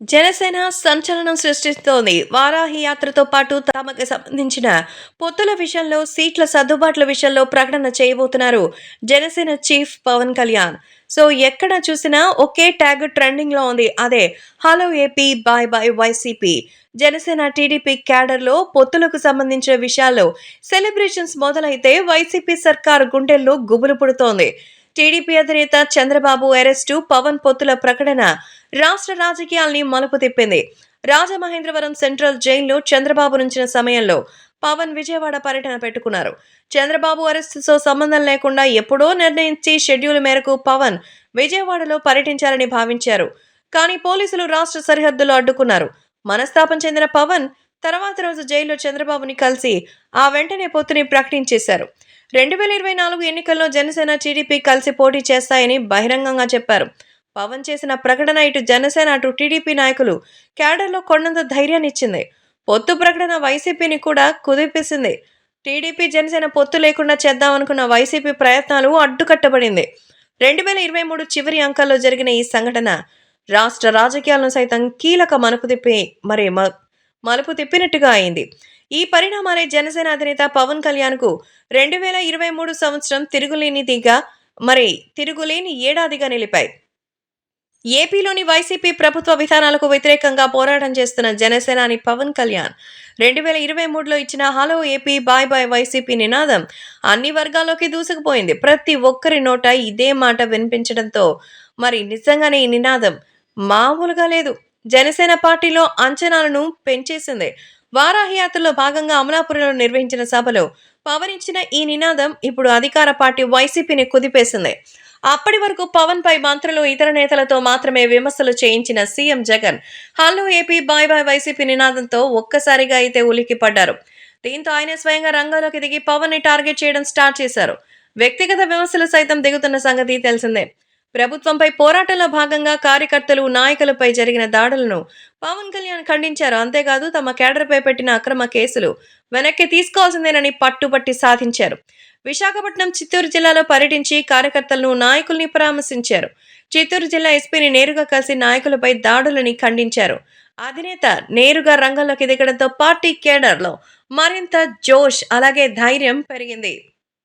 జనసేన సంచలనం సృష్టిస్తోంది. వారాహి యాత్రతో పాటు తమకు సంబంధించిన పొత్తుల విషయంలో సీట్ల సర్దుబాట్ల విషయంలో ప్రకటన చేయబోతున్నారు జనసేన చీఫ్ పవన్ కళ్యాణ్. సో ఎక్కడ చూసినా ఒకే ట్యాగ్ ట్రెండింగ్లో ఉంది. అదే hello AP bye bye YCP Janasena TDP క్యాడర్లో పొత్తులకు సంబంధించిన విషయాల్లో సెలబ్రేషన్స్ మొదలైతే వైసీపీ సర్కార్ గుండెల్లో గుబులు పుడుతోంది. టీడీపీ అధినేత చంద్రబాబు అరెస్టు పవన్ పొత్తుల ప్రకటన రాష్ట్ర రాజకీయాల్ని మలుపు తిప్పింది. రాజమహేంద్రవరం సెంట్రల్ జైల్లో చంద్రబాబు నుంచిన సమయంలో పవన్ విజయవాడ పర్యటన పెట్టుకున్నారు. చంద్రబాబు అరెస్టుతో సంబంధం లేకుండా ఎప్పుడో నిర్ణయించి షెడ్యూల్ మేరకు పవన్ విజయవాడలో పర్యటించాలని భావించారు. కానీ పోలీసులు రాష్ట్ర సరిహద్దులు అడ్డుకున్నారు. మనస్తాపం చెందిన పవన్ తర్వాత రోజు జైల్లో చంద్రబాబుని కలిసి ఆ వెంటనే పొత్తుని ప్రకటించేశారు. రెండు వేల ఇరవై నాలుగు ఎన్నికల్లో జనసేన టీడీపీ కలిసి పోటీ చేస్తాయని బహిరంగంగా చెప్పారు. పవన్ చేసిన ప్రకటన ఇటు జనసేన అటు టీడీపీ నాయకులు క్యాడర్లో కొండంత ధైర్యాన్ని ఇచ్చింది. పొత్తు ప్రకటన వైసీపీని కూడా కుదిపేసింది. టీడీపీ జనసేన పొత్తు లేకుండా చేద్దామనుకున్న వైసీపీ ప్రయత్నాలు అడ్డుకట్టబడింది. రెండు వేల ఇరవై మూడు చివరి అంకాల్లో జరిగిన ఈ సంఘటన రాష్ట్ర రాజకీయాలను సైతం కీలక మలుపు తిప్పి మరి మ- మలుపు తిప్పినట్టుగా అయింది. ఈ పరిణామాలే జనసేన అధినేత పవన్ కళ్యాణ్కు రెండు వేల ఇరవై మూడు సంవత్సరం తిరుగులేనిదిగా మరి తిరుగులేని ఏడాదిగా నిలిపాయి. ఏపీలోని వైసీపీ ప్రభుత్వ విధానాలకు వ్యతిరేకంగా పోరాటం చేస్తున్న జనసేనాని పవన్ కళ్యాణ్ రెండు వేల ఇరవై మూడులో ఇచ్చిన hello AP bye bye YCP నినాదం అన్ని వర్గాల్లోకి దూసుకుపోయింది. ప్రతి ఒక్కరి నోట ఇదే మాట వినిపించడంతో మరి నిజంగానే ఈ నినాదం మామూలుగా లేదు. జనసేన పార్టీలో అంచనాలను పెంచేసింది. వారాహయాత్రలో భాగంగా అమలాపురంలో నిర్వహించిన సభలో పవన్ ఇచ్చిన ఈ నినాదం ఇప్పుడు అధికార పార్టీ వైసీపీని కుదిపేసింది. అప్పటి వరకు పవన్ పై మంత్రులు ఇతర నేతలతో మాత్రమే విమర్శలు చేయించిన CM Jagan hello AP bye bye YCP నినాదంతో ఒక్కసారిగా అయితే ఉలిక్కి పడ్డారు. దీంతో ఆయన స్వయంగా రంగంలోకి దిగి పవన్ని టార్గెట్ చేయడం స్టార్ట్ చేశారు. వ్యక్తిగత విమర్శలు సైతం దిగుతున్న సంగతి తెలిసిందే. ప్రభుత్వంపై పోరాటంలో భాగంగా కార్యకర్తలు నాయకులపై జరిగిన దాడులను పవన్ కళ్యాణ్ ఖండించారు. అంతేకాదు తమ కేడర్పై పెట్టిన అక్రమ కేసులు వెనక్కి తీసుకోవాల్సిందేనని పట్టుబట్టి సాధించారు. విశాఖపట్నం చిత్తూరు జిల్లాలో పర్యటించి కార్యకర్తలను నాయకుల్ని పరామర్శించారు. చిత్తూరు జిల్లా ఎస్పీని నేరుగా కలిసి నాయకులపై దాడులని ఖండించారు. అధినేత నేరుగా రంగంలోకి దిగడంతో పార్టీ కేడర్లో మరింత జోష్ అలాగే ధైర్యం పెరిగింది.